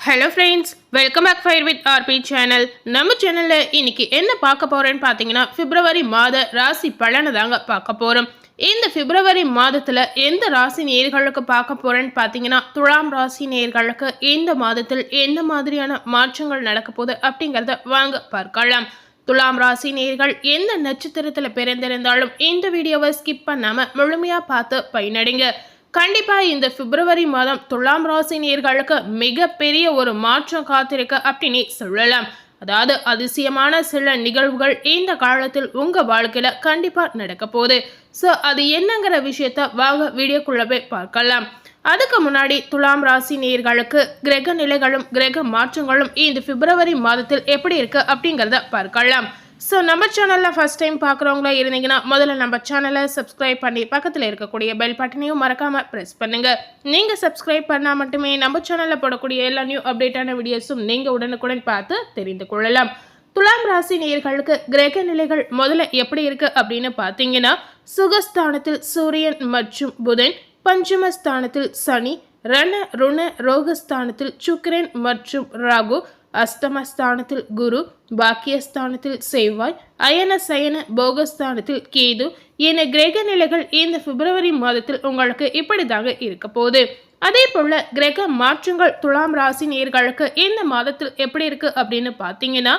Hello friends welcome back fire with RP channel நம்ம சேனலில் இன்னைக்கு என்ன பார்க்க போகிறேன்னு பார்த்தீங்கன்னா பிப்ரவரி மாத ராசி பலனை தாங்க பார்க்க போகிறோம் இந்த பிப்ரவரி மாதத்தில் எந்த ராசி நேர்களுக்கு பார்க்க போகிறேன்னு பார்த்தீங்கன்னா துலாம் ராசி நேர்களுக்கு இந்த மாதத்தில் எந்த மாதிரியான மாற்றங்கள் நடக்க போகுது அப்படிங்கிறத வாங்க பார்க்கலாம். துலாம் ராசி நேர்கள் எந்த நட்சத்திரத்தில் பிறந்திருந்தாலும் இந்த வீடியோவை ஸ்கிப் பண்ணாமல் முழுமையாக பார்த்து பயனடைங்க. கண்டிப்பாக இந்த பிப்ரவரி மாதம் துலாம் ராசி நேர்களுக்கு மிகப்பெரிய ஒரு மாற்றம் காத்திருக்கு அப்படின்னு சொல்லலாம். அதாவது அதிசயமான சில நிகழ்வுகள் இந்த காலத்தில் உங்கள் வாழ்க்கையில் கண்டிப்பாக நடக்க போகுது. ஸோ அது என்னங்கிற விஷயத்த வாங்க வீடியோக்குள்ளே போய் பார்க்கலாம். அதுக்கு முன்னாடி துலாம் ராசி நேர்களுக்கு கிரக நிலைகளும் கிரக மாற்றங்களும் இந்த பிப்ரவரி மாதத்தில் எப்படி இருக்கு அப்படிங்கிறத பார்க்கலாம். ஸோ நம்ம சேனலில் ஃபஸ்ட் டைம் பார்க்குறவங்களா இருந்தீங்கன்னா முதல்ல நம்ம சேனலை சப்ஸ்கிரைப் பண்ணி பக்கத்தில் இருக்கக்கூடிய பெல் பட்டனையும் மறக்காமல் ப்ரெஸ் பண்ணுங்கள் நீங்கள் சப்ஸ்கிரைப் பண்ணால் மட்டுமே நம்ம சேனலில் போடக்கூடிய எல்லா நியூ அப்டேட்டான வீடியோஸும் நீங்கள் உடனுக்குடன் பார்த்து தெரிந்து கொள்ளலாம். துலாம் ராசி நேயர்களுக்கு கிரக நிலைகள் முதல்ல எப்படி இருக்கு அப்படின்னு பார்த்தீங்கன்னா சுகஸ்தானத்தில் சூரியன் மற்றும் புதன் பஞ்சமஸ்தானத்தில் சனி ரண ருண ரோகஸ்தானத்தில் சுக்கிரன் மற்றும் ராகு அஸ்தமஸ்தானத்தில் குரு பாக்கியஸ்தானத்தில் செவ்வாய் அயன சயன போகஸ்தானத்தில் கேது என கிரக நிலைகள் இந்த பிப்ரவரி மாதத்தில் உங்களுக்கு இப்படிதாக இருக்க போகுது அதே போல கிரக மாற்றங்கள் துலாம் ராசி நேர்களுக்கு இந்த மாதத்தில் எப்படி இருக்கு அப்படின்னு பார்த்தீங்கன்னா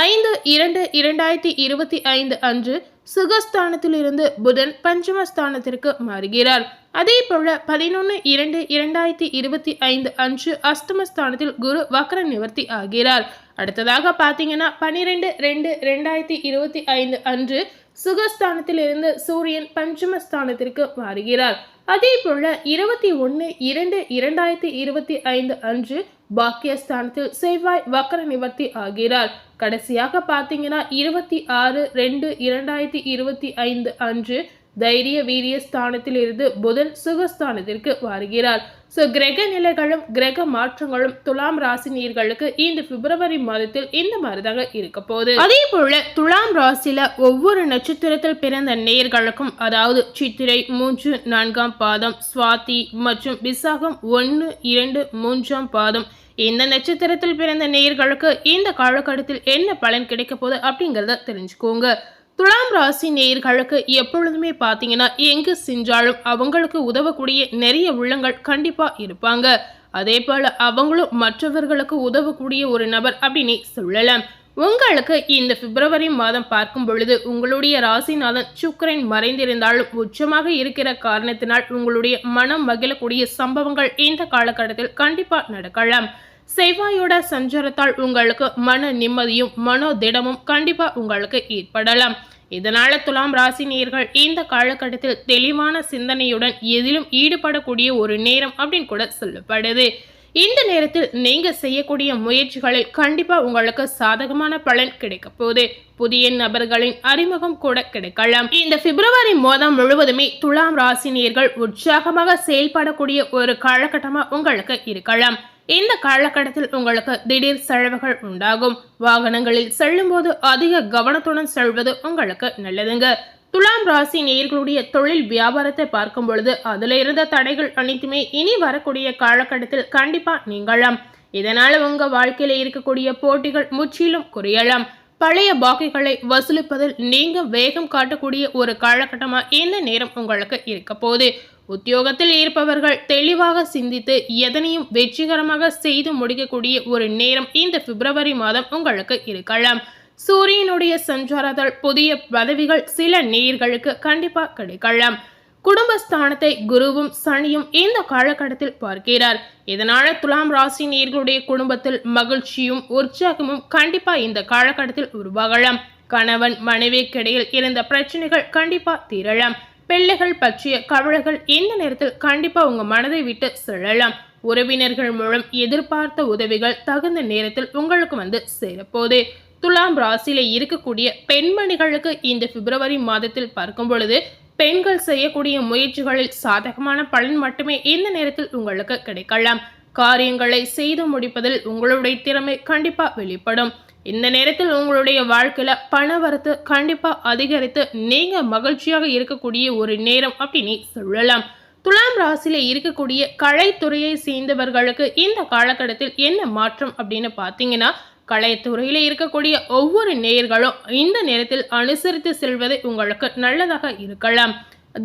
ஐந்து இரண்டு இரண்டாயிரத்தி இருபத்தி ஐந்து அன்று சுகஸ்தானத்திலிருந்து புதன் பஞ்சமஸ்தானத்திற்கு மாறுகிறார். அதே போல பதினொன்று இரண்டு இரண்டாயிரத்தி இருபத்தி ஐந்து அன்று அஸ்தமஸ்தானத்தில் குரு வக்ர நிவர்த்தி ஆகிறார். அடுத்ததாக பார்த்தீங்கன்னா பன்னிரெண்டு ரெண்டு ரெண்டாயிரத்தி இருபத்தி ஐந்து அன்று சுகஸ்தானத்திலிருந்து சூரியன் பஞ்சமஸ்தானத்திற்கு மாறுகிறார். அதே போல இருபத்தி ஒன்று இரண்டு இரண்டாயிரத்தி இருபத்தி ஐந்து அன்று பாக்கியஸ்தானத்தில் செவ்வாய் வக்கர நிவர்த்தி ஆகிறார். கடைசியாக பார்த்தீங்கன்னா இருபத்தி ஆறு ரெண்டு இரண்டாயிரத்தி இருபத்தி ஐந்து அன்று தைரிய வீரிய ஸ்தானத்தில் இருந்து புதன் சுகஸ்தானத்திற்கு வருகிறார். ஸோ கிரக நிலைகளும் கிரக மாற்றங்களும் துலாம் ராசி நீர்களுக்கு இந்த பிப்ரவரி மாதத்தில் இந்த மாதிரி தாங்க இருக்க போகுது. அதே போல துலாம் ராசியில ஒவ்வொரு நட்சத்திரத்தில் பிறந்த நேர்களுக்கும் அதாவது சித்திரை மூன்று நான்காம் பாதம் சுவாதி மற்றும் விசாகம் ஒன்று இரண்டு மூன்றாம் பாதம் இந்த நட்சத்திரத்தில் பிறந்த நேயர்களுக்கு இந்த காலகட்டத்தில் என்ன பலன் கிடைக்க போகுது அப்படிங்கிறத தெரிஞ்சுக்கோங்க. துலாம் ராசி நேயர்களுக்கு எப்பொழுதுமே பார்த்தீங்கன்னா எங்கு சென்றாலும் அவங்களுக்கு உதவக்கூடிய நிறைய உள்ளங்கள் கண்டிப்பாக இருப்பாங்க. அதே போல் அவங்களும் மற்றவர்களுக்கு உதவக்கூடிய ஒரு நபர் அப்படின்னு சொல்லலாம். உங்களுக்கு இந்த பிப்ரவரி மாதம் பார்க்கும் பொழுது உங்களுடைய ராசிநாதன் சுக்கரன் மறைந்திருந்தாலும் உச்சமாக இருக்கிற காரணத்தினால் உங்களுடைய மனம் மகிழக்கூடிய சம்பவங்கள் இந்த காலகட்டத்தில் கண்டிப்பாக நடக்கலாம். செவ்வாயோட சஞ்சாரத்தால் உங்களுக்கு மன நிம்மதியும் மனோ திடமும் கண்டிப்பாக உங்களுக்கு ஏற்படலாம். இதனால துலாம் ராசி நேர்கள் இந்த காலகட்டத்தில் தெளிவான சிந்தனையுடன் எதிலும் ஈடுபடக்கூடிய ஒரு நேரம் அப்படின்னு கூட சொல்லப்படுது. இந்த நேரத்தில் நீங்க செய்யக்கூடிய முயற்சிகளில் கண்டிப்பா உங்களுக்கு சாதகமான பலன் கிடைக்க போகுது. புதிய நபர்களின் அறிமுகம் கூட கிடைக்கலாம். இந்த பிப்ரவரி மாதம் முழுவதுமே துலாம் ராசினியர்கள் உற்சாகமாக செயல்படக்கூடிய ஒரு காலகட்டமா உங்களுக்கு இருக்கலாம். இந்த காலகட்டத்தில் உங்களுக்கு திடீர் செலவுகள் உண்டாகும். வாகனங்களில் செல்லும்போது அதிக கவனத்துடன் செல்வது உங்களுக்கு நல்லதுங்க. துலாம் ராசி நேயர்களுடைய தொழில் வியாபாரத்தை பார்க்கும் பொழுது அதில் இருந்த தடைகள் அனைத்துமே இனி வரக்கூடிய காலகட்டத்தில் கண்டிப்பாக நீங்களாம் இதனால் உங்கள் வாழ்க்கையில் இருக்கக்கூடிய போட்டிகள் முற்றிலும் குறையலாம். பழைய பாக்கைகளை வசூலிப்பதில் நீங்கள் வேகம் காட்டக்கூடிய ஒரு காலகட்டமாக இந்த நேரம் உங்களுக்கு இருக்க போகுது? உத்தியோகத்தில் இருப்பவர்கள் தெளிவாக சிந்தித்து எதனையும் வெற்றிகரமாக செய்து முடிக்கக்கூடிய ஒரு நேரம் இந்த பிப்ரவரி மாதம் உங்களுக்கு இருக்கலாம். சூரியனுடைய சஞ்சாரத்தால் புதிய பதவிகள் சில நேர்களுக்கு கண்டிப்பா கிடைக்கலாம். குடும்பஸ்தானத்தை குருவும் சனியும் இந்த காலகட்டத்தில் பார்க்கிறார். இதனால துலாம் ராசி நேர்களுடைய குடும்பத்தில் மகிழ்ச்சியும் உற்சாகமும் கண்டிப்பா இந்த காலகட்டத்தில் உருவாகலாம். கணவன் மனைவிக்கிடையில் இருந்த பிரச்சனைகள் கண்டிப்பா தீரலாம். பிள்ளைகள் பற்றிய கவலைகள் இந்த நேரத்தில் கண்டிப்பா உங்க மனதை விட்டு செல்லலாம். உறவினர்கள் மூலம் எதிர்பார்த்த உதவிகள் தகுந்த நேரத்தில் உங்களுக்கு வந்து சேரப்போகுது. துலாம் ராசியில இருக்கக்கூடிய பெண்மணிகளுக்கு இந்த பிப்ரவரி மாதத்தில் பார்க்கும் பொழுது பெண்கள் செய்யக்கூடிய முயற்சிகளில் சாதகமான பலன் மட்டுமே இந்த நேரத்தில் உங்களுக்கு கிடைக்கலாம். காரியங்களை செய்து முடிப்பதில் உங்களுடைய திறமை கண்டிப்பாக வெளிப்படும். இந்த நேரத்தில் உங்களுடைய வாழ்க்கையில் பண கண்டிப்பாக அதிகரித்து நீங்கள் மகிழ்ச்சியாக இருக்கக்கூடிய ஒரு நேரம் அப்படின்னு சொல்லலாம். துலாம் ராசியில இருக்கக்கூடிய கலைத்துறையை சேர்ந்தவர்களுக்கு இந்த காலகட்டத்தில் என்ன மாற்றம் அப்படின்னு பார்த்தீங்கன்னா கலைத்துறையில் இருக்கக்கூடிய ஒவ்வொரு நேயர்களும் இந்த நேரத்தில் அனுசரித்து செல்வது உங்களுக்கு நல்லதாக இருக்கலாம்.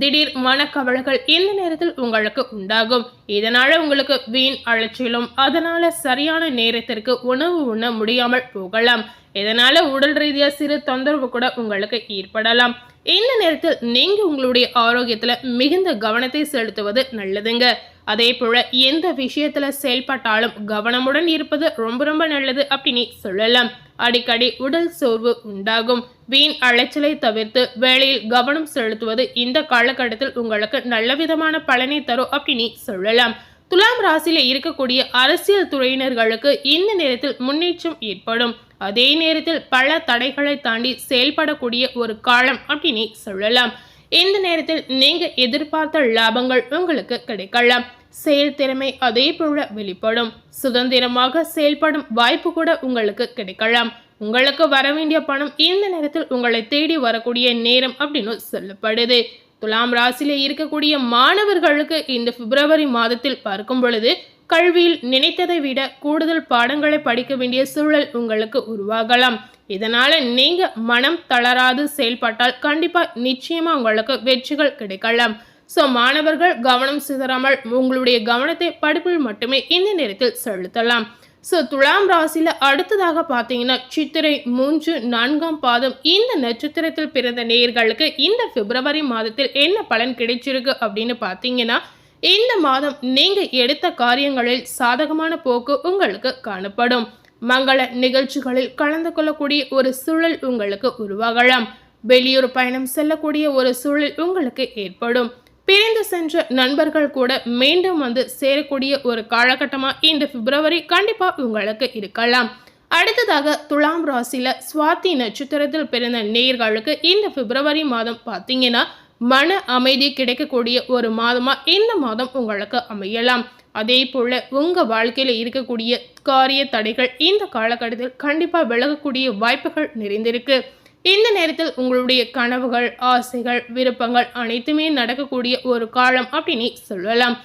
திடீர் மனக்கவலைகள் இந்த நேரத்தில் உங்களுக்கு உண்டாகும். இதனால உங்களுக்கு வீண் அலைச்சலும் அதனால சரியான நேரத்திற்கு உணவு உண்ண முடியாமல் போகலாம். இதனால உடல் ரீதியா சிறு தொந்தரவு கூட உங்களுக்கு ஏற்படலாம். இந்த நேரத்தில் நீங்க உங்களுடைய ஆரோக்கியத்துல மிகுந்த கவனத்தை செலுத்துவது நல்லதுங்க. அதே போல எந்த விஷயத்துல செயல்பட்டாலும் கவனமுடன் இருப்பது ரொம்ப ரொம்ப நல்லது அப்படின்னு சொல்லலாம். அடிக்கடி உடல் சோர்வு உண்டாகும். வீண் அலைச்சலை தவிர்த்து வேலையில் கவனம் செலுத்துவது இந்த காலகட்டத்தில் உங்களுக்கு நல்ல விதமான பலனை தரும் அப்படின்னு சொல்லலாம். துலாம் ராசியில இருக்கக்கூடிய அரசியல் துறையினர்களுக்கு இந்த நேரத்தில் முன்னேற்றம் ஏற்படும். அதே நேரத்தில் பல தடைகளை தாண்டி செயல்படக்கூடிய ஒரு காலம் அப்படின்னு சொல்லலாம். இந்த நேரத்தில் நீங்க எதிர்பார்த்த லாபங்கள் உங்களுக்கு கிடைக்கலாம். செயல்திறமை அதே போல வெளிப்படும். சுதந்திரமாக செயல்படும் வாய்ப்பு கூட உங்களுக்கு கிடைக்கலாம். உங்களுக்கு வர வேண்டிய பணம் இந்த நேரத்தில் உங்களை தேடி வரக்கூடிய நேரம் அப்படின்னு சொல்லப்படுது. துலாம் ராசியில இருக்கக்கூடிய மாணவர்களுக்கு இந்த பிப்ரவரி மாதத்தில் பார்க்கும் பொழுது கல்வியில் நினைத்ததை விட கூடுதல் பாடங்களை படிக்க வேண்டிய சூழல் உங்களுக்கு உருவாகலாம். இதனால் நீங்கள் மனம் தளராது செயல்பட்டால் கண்டிப்பாக நிச்சயமாக உங்களுக்கு வெற்றிகள் கிடைக்கலாம். ஸோ மாணவர்கள் கவனம் சிதறாமல் உங்களுடைய கவனத்தை படிப்பில் மட்டுமே இந்த நேரத்தில் செலுத்தலாம். ஸோ துலாம் ராசியில் அடுத்ததாக பார்த்தீங்கன்னா சித்திரை மூன்று நான்காம் பாதம் இந்த நட்சத்திரத்தில் பிறந்த நேயர்களுக்கு இந்த பிப்ரவரி மாதத்தில் என்ன பலன் கிடைச்சிருக்கு அப்படின்னு பார்த்தீங்கன்னா இந்த மாதம் நீங்கள் எடுத்த காரியங்களில் சாதகமான போக்கு உங்களுக்கு காணப்படும். மங்கள நிகழ்ச்சிகளில் கலந்து கொள்ளக்கூடிய ஒரு சூழல் உங்களுக்கு உருவாகலாம். வெளியூர் பயணம் செல்லக்கூடிய ஒரு சூழல் உங்களுக்கு ஏற்படும். பிரிந்து சென்ற நண்பர்கள் கூட மீண்டும் வந்து சேரக்கூடிய ஒரு காலகட்டமாக இந்த பிப்ரவரி கண்டிப்பாக உங்களுக்கு இருக்கலாம். அடுத்ததாக துலாம் ராசியில் சுவாதி நட்சத்திரத்தில் பிறந்த நேயர்களுக்கு இந்த பிப்ரவரி மாதம் பார்த்தீங்கன்னா மன அமைதி கிடைக்கக்கூடிய ஒரு மாதமாக இந்த மாதம் உங்களுக்கு அமையலாம். அதே போல் உங்கள் வாழ்க்கையில் இருக்கக்கூடிய காரிய தடைகள் இந்த காலகட்டத்தில் கண்டிப்பாக விலகக்கூடிய வாய்ப்புகள் நிறைந்திருக்கு. இந்த நேரத்தில் உங்களுடைய கனவுகள் ஆசைகள் விருப்பங்கள் அனைத்துமே நடக்கக்கூடிய ஒரு காலம் அப்படின்னு சொல்லலாம்.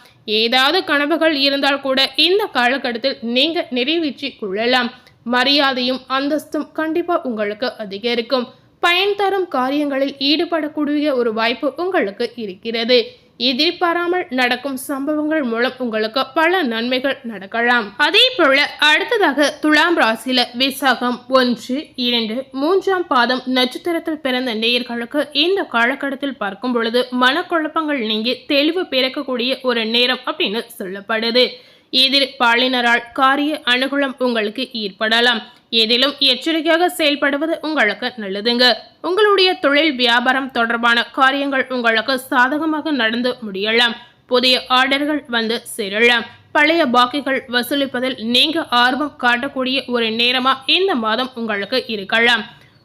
ஏதாவது கனவுகள் இருந்தால் கூட இந்த காலகட்டத்தில் நீங்கள் நிறைவேற்றி கொள்ளலாம். மரியாதையும் அந்தஸ்தும் கண்டிப்பாக உங்களுக்கு அதிகரிக்கும். பயன் தரும் காரியங்களில் ஈடுபடக்கூடிய ஒரு வாய்ப்பு உங்களுக்கு இருக்கிறது. எதிர்பாராமல் நடக்கும் சம்பவங்கள் மூலம் உங்களுக்கு பல நன்மைகள் நடக்கலாம். அதே போல அடுத்ததாக துலாம் ராசியில விசாகம் ஒன்று இரண்டு மூன்றாம் பாதம் நட்சத்திரத்தில் பிறந்த நேயர்களுக்கு இந்த காலகட்டத்தில் பார்க்கும் பொழுது மனக்குழப்பங்கள் நீங்கி தெளிவு பிறக்கக்கூடிய ஒரு நேரம் அப்படின்னு சொல்லப்படுது. எதிர் பாலினரால் காரிய அனுகூலம் உங்களுக்கு ஏற்படலாம். எதிலும் எச்சரிக்கையாக செயல்படுவது உங்களுக்கு நல்லதுங்க. உங்களுடைய தொழில் வியாபாரம் தொடர்பான காரியங்கள் உங்களுக்கு சாதகமாக நடந்து முடியலாம். புதிய ஆர்டர்கள் வந்து சேரலாம். பழைய பாக்கிகள் வசூலிப்பதில் நீங்க ஆர்வம் காட்டக்கூடிய ஒரு நேரமா இந்த மாதம் உங்களுக்கு இருக்கலாம்.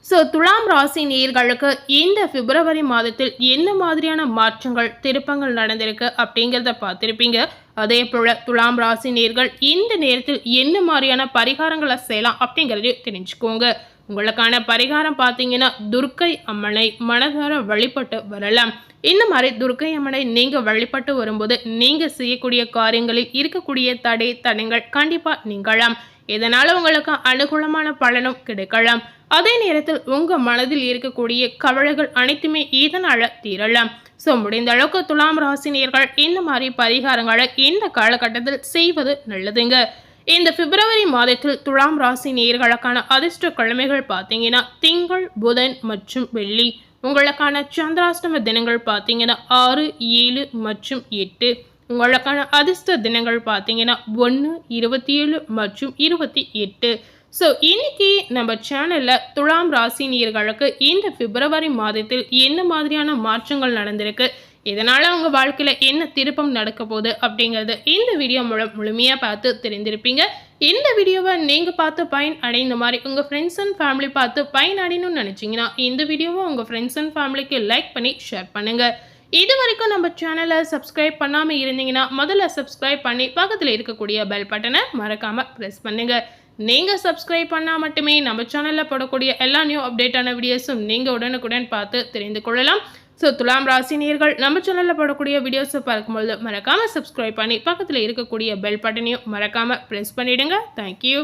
ஸோ துலாம் ராசி நேர்களுக்கு இந்த பிப்ரவரி மாதத்தில் என்ன மாதிரியான மாற்றங்கள் திருப்பங்கள் நடந்திருக்கு அப்படிங்கிறத பார்த்துருப்பீங்க. அதே போல துலாம் ராசி நேர்கள் இந்த நேரத்தில் என்ன மாதிரியான பரிகாரங்களை செய்யலாம் அப்படிங்கிறதையும் தெரிஞ்சுக்கோங்க. உங்களுக்கான பரிகாரம் பார்த்தீங்கன்னா துர்க்கை அம்மனை மனதார வழிபட்டு வரலாம். இந்த மாதிரி துர்க்கை அம்மனை நீங்கள் வழிபட்டு வரும்போது நீங்கள் செய்யக்கூடிய காரியங்களில் இருக்கக்கூடிய தடை தடங்கள் கண்டிப்பாக நீங்களாம் இதனால் உங்களுக்கு அனுகூலமான பலனும் கிடைக்கலாம். அதே நேரத்தில் உங்கள் மனதில் இருக்கக்கூடிய கவலைகள் அனைத்துமே இதனால் தீரலாம். ஸோ முடிந்த அளவுக்கு துலாம் ராசினியர்கள் இந்த மாதிரி பரிகாரங்களை இந்த காலகட்டத்தில் செய்வது நல்லதுங்க? இந்த பிப்ரவரி மாதத்தில் துலாம் ராசி நேர்களுக்கான அதிர்ஷ்ட கிழமைகள் பார்த்தீங்கன்னா திங்கள் புதன் மற்றும் வெள்ளி. உங்களுக்கான சந்திராஷ்டம தினங்கள் பார்த்தீங்கன்னா ஆறு ஏழு மற்றும் எட்டு. உங்களுக்கான அதிர்ஷ்ட தினங்கள் பார்த்தீங்கன்னா ஒன்று இருபத்தி ஏழு மற்றும் இருபத்தி எட்டு. ஸோ இன்னைக்கு நம்ம சேனலில் துலாம் ராசி நீர்களுக்கு இந்த பிப்ரவரி மாதத்தில் என்ன மாதிரியான மாற்றங்கள் நடந்திருக்கு? இதனால் அவங்க வாழ்க்கையில் என்ன திருப்பம் நடக்க போகுது அப்படிங்கிறது இந்த வீடியோ மூலம் முழுமையாக பார்த்து தெரிந்திருப்பீங்க. இந்த வீடியோவை நீங்கள் பார்த்து பயன் அடைந்த மாதிரி உங்கள் ஃப்ரெண்ட்ஸ் அண்ட் ஃபேமிலி பார்த்து பயன் அடையணும்னு நினச்சிங்கன்னா இந்த வீடியோவை உங்கள் ஃப்ரெண்ட்ஸ் அண்ட் ஃபேமிலிக்கு லைக் பண்ணி ஷேர் பண்ணுங்கள் இது வரைக்கும் நம்ம சேனலை சப்ஸ்கிரைப் பண்ணாமல் இருந்தீங்கன்னா முதல்ல சப்ஸ்கிரைப் பண்ணி பக்கத்தில் இருக்கக்கூடிய பெல் பட்டனை மறக்காமல் ப்ரெஸ் பண்ணுங்கள் நீங்கள் சப்ஸ்கிரைப் பண்ணால் மட்டுமே நம்ம சேனலில் போடக்கூடிய எல்லா நியூ அப்டேட்டான வீடியோஸும் நீங்கள் உடனுக்குடன் பார்த்து தெரிந்து கொள்ளலாம். ஸோ துலாம் ராசினியர்கள் நம்ம சேனலில் போடக்கூடிய வீடியோஸை பார்க்கும்பொழுது மறக்காமல் சப்ஸ்கிரைப் பண்ணி பக்கத்தில் இருக்கக்கூடிய பெல் பட்டனையும் மறக்காமல் ப்ரெஸ் பண்ணிவிடுங்க தேங்க்யூ